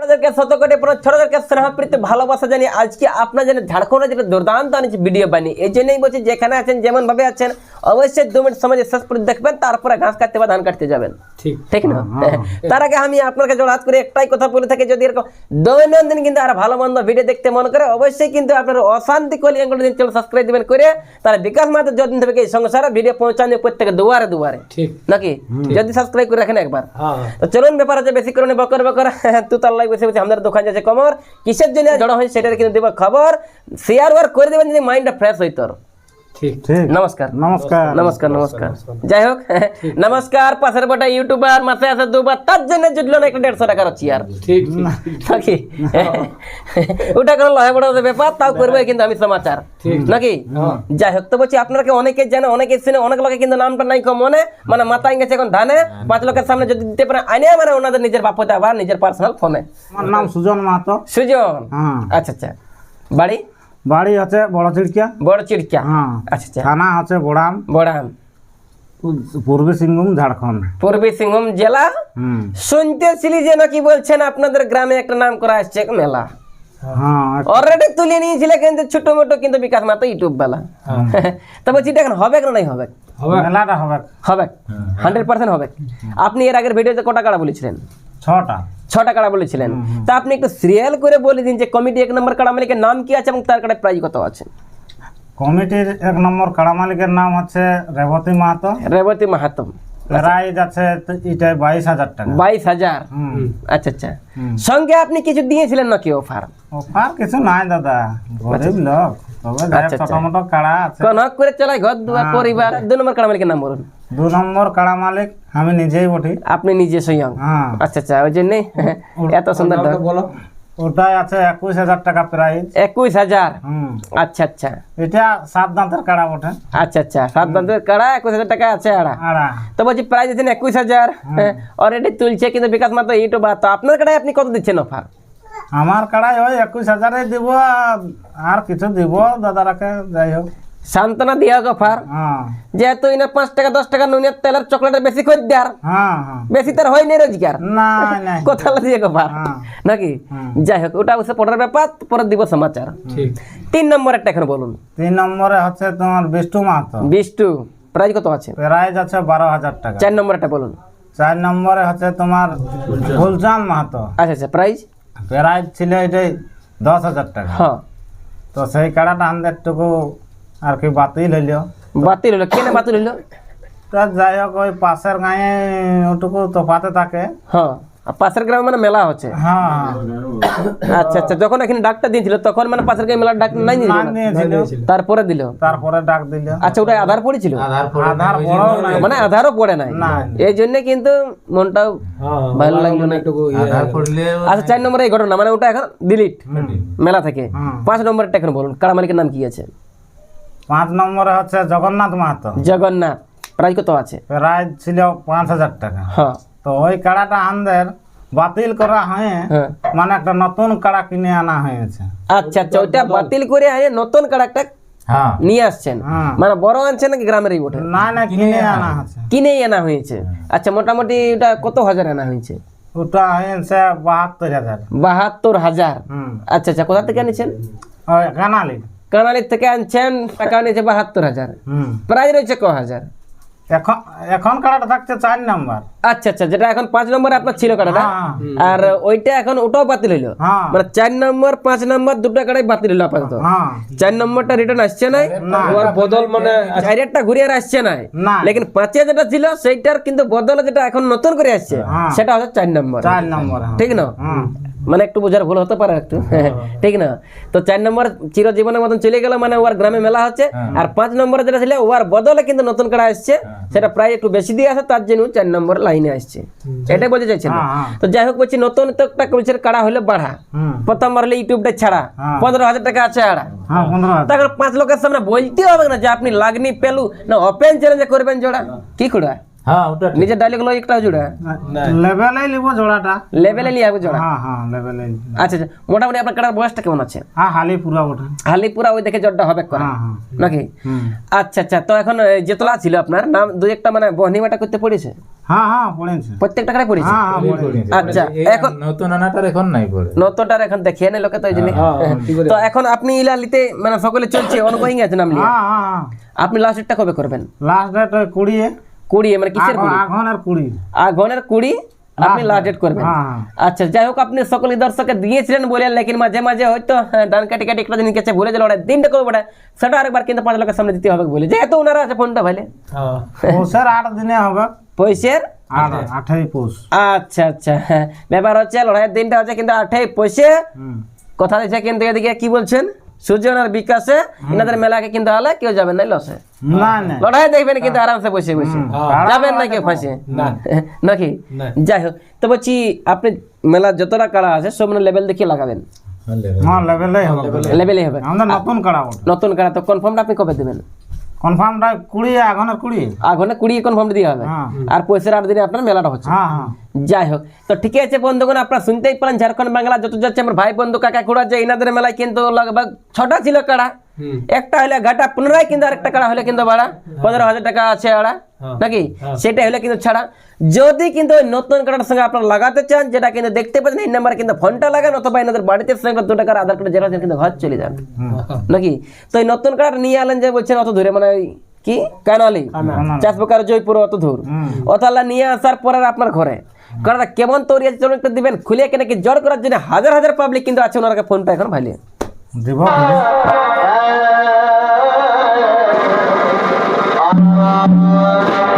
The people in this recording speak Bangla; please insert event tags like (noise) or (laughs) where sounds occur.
ছোটদেরকে ভালোবাসা আজকে আপনার জন্য দুর্দান্ত ভিডিও বানিয়ে। এই জন্যই বলছি যেখানে আছেন যেমন ভাবে আছেন, অবশ্যই দু মিনিট সময় শেষ করে দেখবেন, তারপরে ঘাস কাটতে বা ধান কাটতে যাবেন। ঠিক। না? (laughs) তার আগে আমি আপনাকে জোড়াত করে একটাই কথা বলে থাকি যদি এরকম দৈনন্দিন কিন্তু আর ভালো মন্দ ভিডিও দেখতে মন করে অবশ্যই কিন্তু আপনার অশান্তি কলিয়াঙ্গুলো দিন চ্যানেল সাবস্ক্রাইব দিবেন করে তাহলে বিকাশ মাত্র যদিন থেকে এই সংসারে ভিডিও পৌঁছানো প্রত্যেকে দুয়ারে দুয়ারে। ঠিক। নাকি? যদি সাবস্ক্রাইব করে রাখেন একবার। হ্যাঁ। তো চলুন ব্যাপার আছে বেশি করে বকর বকর। (laughs) তু তার লাই বসে বসে আমাদের দোকান যাচ্ছে কমর। কিসের জন্য জড়ো হয়েছে সেটার কিন্তু দেবো খবর। শেয়ার ওয়ার করে দেবেন যদি মাইন্ডটা ফ্রেশ হইতো নমস্কার। নমস্কার। নমস্কার নমস্কার। যাই হোক নমস্কার পাশের বটা ইউটিউবার মাসে আছে দুবার তার জন্য জুটলো না একটা দেড়শো টাকার চেয়ার ঠিক নাকি? (laughs) ওটা কোনো লহে বড় ব্যাপার তাও করবে কিন্তু আমি সমাচার। নাকি? যাই হোক তো বলছি আপনারা কি অনেকে জানে অনেকে শুনে অনেক লোকে কিন্তু নামটা নাই কম মনে মানে মাথায় গেছে এখন ধানে। পাঁচ লোকের সামনে যদি দিতে পারে আনে মানে ওনাদের নিজের বাপতে আবার নিজের পার্সোনাল ফোনে আমার নাম সুজন মাহাতো। সুজন? হ্যাঁ। আচ্ছা আচ্ছা। বাড়ি? বাড়ি আছে বড় চিড়কিয়া বড় চিড়কা হ্যাঁ। আচ্ছা আচ্ছা। থানা আছে বড়াম। বড়াম। পূর্বী সিংভূম ঝাড়খণ্ড। পূর্বী সিংভূম জেলা? শুনতেছিলি যে নাকি বলছেন আপনাদের গ্রামে একটা নাম করা আসছে এক মেলা। হ্যাঁ অলরেডি তুলে নিয়েছিলে কিন্তু ছোট মোটো কিন্তু বিকাশ মাত্র ইউটিউব বেলা (laughs) তো বলছি এটা এখন হবে নাই হবে? হবে। মেলাটা হবে। হবে। হান্ড্রেড পার্সেন্ট হবে। আপনি এর আগের ভিডিওতে কটা কাড়া বলেছিলেন? ছটা। ছটা কাড়া বলেছিলেন। তা আপনি একটু সিরিয়াল করে বলে দিন যে কমিটি এক নম্বর কাড়া মালিকের নাম কি আছে এবং তার কাড়া প্রাইজ কত আছে? কমিটির এক নম্বর কাড়া মালিকের নাম হচ্ছে রেবতী মাহাতো। রেবতী মাহাতম প্রাইজ আছে তো এটাই বাইশ হাজার টাকা। বাইশ হাজার? হুম। আচ্ছা আচ্ছা। সঙ্গে আপনি কিছু দিয়েছিলেন নাকি অফার অফার কিছু নাই দাদা। গরিব লোক। তবে আচ্ছা, ছোট মোটো কাড়া আছে। কোন করে চালাই ঘর দুয়ার পরিবার। দু নম্বর কাড়া মালিকের নাম বলুন। দু নম্বর কাড়া মালিক আমি নিজেই বটি। আপনি নিজে স্বয়ং? হ্যাঁ। আচ্ছা আচ্ছা ওই জন্যই এত সুন্দর বলো। ওটাই আছে একুশ হাজার টাকা প্রাইজ একুশ হাজার? আচ্ছা আচ্ছা। এটা সাত দাঁতের কাড়া বটে। আচ্ছা আচ্ছা সাত দাঁতের কাড়া একুশ হাজার টাকা আছে আড়া। তো বলছি প্রাইস দিচ্ছেন একুশ হাজার। অলরেডি তুলছে কিন্তু বিকাশ মাত্র ইউটিউব তো আপনার কাড়ায় আপনি কত দিচ্ছেন অফার আমার কাড়াই ওই একুশ হাজারে দিব আর- আর কিছু দিব দাদারাকে যাই হোক। সান্ত্বনা দিয়া অফার হ্যাঁ। যেহেতু ইনা পাঁচ টাকা দশ টাকা নুনের তেলের চকলেটের বেশি করে দেয়ার হ্যাঁ হ্যাঁ। বেশি তার হয়নি রোজগার। নাই নাই কথা দিয়ে হ্যাঁ। নাকি? যাই হোক ওটা অবশ্য পরের ব্যাপার পরে দিব সমাচার। ঠিক। তিন নম্বর একটা এখন বলুন। তিন নম্বরে হচ্ছে তোমার বিষ্টু মাহাতো। বিষ্টু প্রাইস কত আছে? প্রাইজ আছে বারো হাজার টাকা। চার নম্বর একটা বলুন। চার নম্বরে হচ্ছে তোমার ফুলচাঁদ মাহাতো। আচ্ছা আচ্ছা প্রাইস প্রাইজ ছিল এটাই দশ হাজার টাকা। হ্যাঁ। তো সেই কাড়াটা আমাদের টুকু আর কি বাতিল হইল বাতিল হলো কেন বাতিল হলো তো যাই হোক ওই পাশের গায়ে ওটুকু তোফাতে থাকে। হ্যাঁ পাশের গ্রামে মানে মেলা হচ্ছে? হ্যাঁ। আচ্ছা আচ্ছা যখন এখানে ডাকটা দিয়েছিল তখন মানে পাশের গ্রামে মেলার ডাক নাই দিল দিয়েছিল। তারপরে দিল? তারপরে ডাক দিল। আচ্ছা ওটা আধার পড়েছিল? আধার মানে আধারও পড়ে নাই? এই জন্য কিন্তু মনটাও হ্যাঁ ভালো লাগল না। একটু ইয়ে আচ্ছা চার নম্বরে এই ঘটনা মানে ওটা এখন ডিলিট মেলা থেকে। পাঁচ নম্বরটা এখন বলুন কারা মালিকের নাম কি আছে? পাঁচ নম্বরে হচ্ছে জগন্নাথ মাহাতো। জগন্নাথ। প্রাইস কত আছে? প্রাইজ ছিল পাঁচ হাজার টাকা। হ্যাঁ তো ওই কাড়াটা আমাদের বাতিল করা হয়ে হ্যাঁ মানে একটা নতুন কাড়া কিনে আনা হয়েছে। আচ্ছা আচ্ছা ওইটা বাতিল করে আনে নতুন কাড়াটা হ্যাঁ। নিয়ে আসছেন। হ্যাঁ। মানে বড় আনছেন নাকি গ্রামেরই বটে? না না কিনে আনা হয়েছে। কিনেই আনা হয়েছে। আচ্ছা মোটামুটি ওটা কত হাজার আনা হয়েছে? ওটা হয়েছে বাহাত্তর হাজার। বাহাত্তর হাজার। হুম। আচ্ছা আচ্ছা কোথা থেকে আনিছেন? ওই কানালি থেকে আনছেন টাকা নিয়েছে বাহাত্তর হাজার। হুম। প্রাইস রয়েছে ক হাজার। এখন এখন কাড়াটা থাকছে চার নাম্বার। আচ্ছা আচ্ছা যেটা এখন পাঁচ নম্বরে আপনার ছিল কাটাটা হ্যাঁ আর ওইটা এখন ওটাও বাতিল হইল। হ্যাঁ। মানে চার নম্বর পাঁচ নম্বর দুটো কাটাই বাতিল হইল আপাতত। হ্যাঁ। চার নম্বরটা রিটার্ন আসছে নাই। না। ওর বদল মানে চারেরটা ঘুরে আর আসছে নাই। না। লেকিন পাঁচে যেটা ছিল সেইটার কিন্তু বদলে যেটা এখন নতুন করে আসছে হ্যাঁ। সেটা হচ্ছে চার নম্বর। চার নম্বর হ্যাঁ। ঠিক না? হুম মানে একটু বোঝার ভুল হতে পারে একটু। ঠিক না? তো চার নম্বর চিরজীবনের মতন চলে গেল মানে ওর গ্রামে মেলা হচ্ছে। আর পাঁচ নম্বরে যেটা ছিল ওর বদলে কিন্তু নতুন কাড়া আসছে সেটা প্রায় একটু বেশি দিয়ে আসে তার জন্য চার নম্বর লাইনে আসছে। এটাই বলতে হ্যাঁ, হ্যাঁ। তো যাই হোক বলছি নতুন তো একটা কলসের কাড়া হলে বাড়া। প্রথম হলে ইউটিউবটা ছাড়া। হ্যাঁ। পনেরো হাজার টাকা আছে আড়া। হ্যাঁ তখন পাঁচ লোকের সামনে বলতে হবে না যে আপনি লাগনি পেলু। না ওপেন চ্যালেঞ্জ করবেন জোড়া। কি করে হ্যাঁ ওটা। নিজের ডায়লগ লয় একটা জোড়া। লেভেলে নিব জোড়াটা। লেভেলে নিয়ে হবে জোড়া। হ্যাঁ হ্যাঁ লেভেলে আচ্ছা আচ্ছা। মোটামুটি আপনার কাটার বয়সটা কেমন আছে? হ্যাঁ হালি পুরা ওঠা হালি পুরা ওই দেখে জটটা হবে করা হ্যাঁ হ্যাঁ। নাকি। আচ্ছা আচ্ছা। তো এখন এই যেতলা ছিল আপনার। নাম দুই একটা মানে বহনিমাটা করতে পড়েছে? হ্যাঁ হ্যাঁ পড়েছে। প্রত্যেকটা কারে পড়েছে? হ্যাঁ হ্যাঁ পড়েছে। আচ্ছা এই এখন নতুন আনাটার এখন নাই পড়ে। নতুনটার এখন দেখিয়ে নেই লোকে তো ওই জন্য। তো এখন আপনি ইলালিতে মানে সকলে চলছে অনুভবই আছে নাম নিয়ে হ্যাঁ হ্যাঁ হ্যাঁ। আপনি লাস্টটা কবে করবেন? লাস্ট ডেট কুড়িয়ে। কুড়ি মানে কিসের কুড়ি? আঘনের কুড়ি। আগুনের কুড়ি? আপনি লাস্ট ডেট করবেন। হ্যাঁ হ্যাঁ। আচ্ছা যাই হোক আপনি সকল দর্শককে দিয়েছিলেন বলে লেকিন মাঝে মাঝে হয়তো হ্যাঁ, ডান কাটি কাটি একটা দিন কাছে ভুলে গেল ওটা দিনটা করব ওটা সেটা আরেকবার কিন্তু পাঁচ লোকের সামনে দিতে হবে বলে। যেহেতু ওনারা আছে ফোনটা ভাইলে। পৌষের আট দিনে হবে। পয়সের আঠাই পৌষ। আচ্ছা আচ্ছা হ্যাঁ। ব্যাপার হচ্ছে লড়াইয়ের দিনটা হচ্ছে কিন্তু আঠাই পয়সে কথা দিচ্ছে কিন্তু এদিকে কি বলছেন? সূর্যনার বিকাশে এনাদের মেলাকে কিন্তু হলে কেউ যাবেন না লসে। না না। লড়াই দেখবেন কিন্তু আরামসে বসে বসে। যাবেন না কেউ ফাঁসে। (laughs) নাকি? যাই হোক তো বলছি আপনি মেলা যতটা কাড়া আছে সব মানে লেভেল দেখে লাগাবেন। হ্যাঁ লেভেলেই হবে। লেভেলই হবে। নতুন কাড়া নতুন কাড়া তো কনফার্মটা আপনি কবে দেবেন? কনফার্মটা কুড়ি আঘনের কুড়ি আগুনে কুড়ি কনফার্ম দিয়ে হবে হ্যাঁ আর পয়সার আট দিনে আপনার মেলাটা হচ্ছে যাই হোক তো ঠিক আছে বন্ধুগণ আপনারা শুনতেই পেলেন ঝাড়খণ্ড বাংলা যত যাচ্ছে আমার ভাই বন্ধু কাকা কুড়া যে এনাদের মেলায় কিন্তু লগভগ ছটা ছিল কাড়া একটা হলে ঘাটা পুনরায় কিন্তু আরেকটা কাড়া হলে কিন্তু বাড়া। পনেরো হাজার টাকা আছে আড়া। নাকি? সেটা হলে কিন্তু ছাড়া। যদি কিন্তু ওই নতুন কার্ডের সঙ্গে আপনারা লাগাতে চান যেটা কিন্তু দেখতে পাচ্ছেন এই নাম্বারে কিন্তু ফোনটা লাগান অথবা এনাদের বাড়িতে সঙ্গে দু টাকার আধার কার্ড জেরক্স কিন্তু ঘর চলে যান। নাকি? তো এই নতুন কার্ড নিয়ে আলেন যে বলছেন অত দূরে মানে ওই কি? কানালি? চাষ প্রকার জয়পুর অত দূর। অতাল্লা নিয়ে আসার পরে আর আপনার ঘরে। কারণ কেমন তৈরি আছে চলুন একটু দিবেন। খুলে কেন কি জ্বর করার জন্য হাজার হাজার পাবলিক কিন্তু আছে ওনার ফোনটা এখন ভাইলে। দিব। এই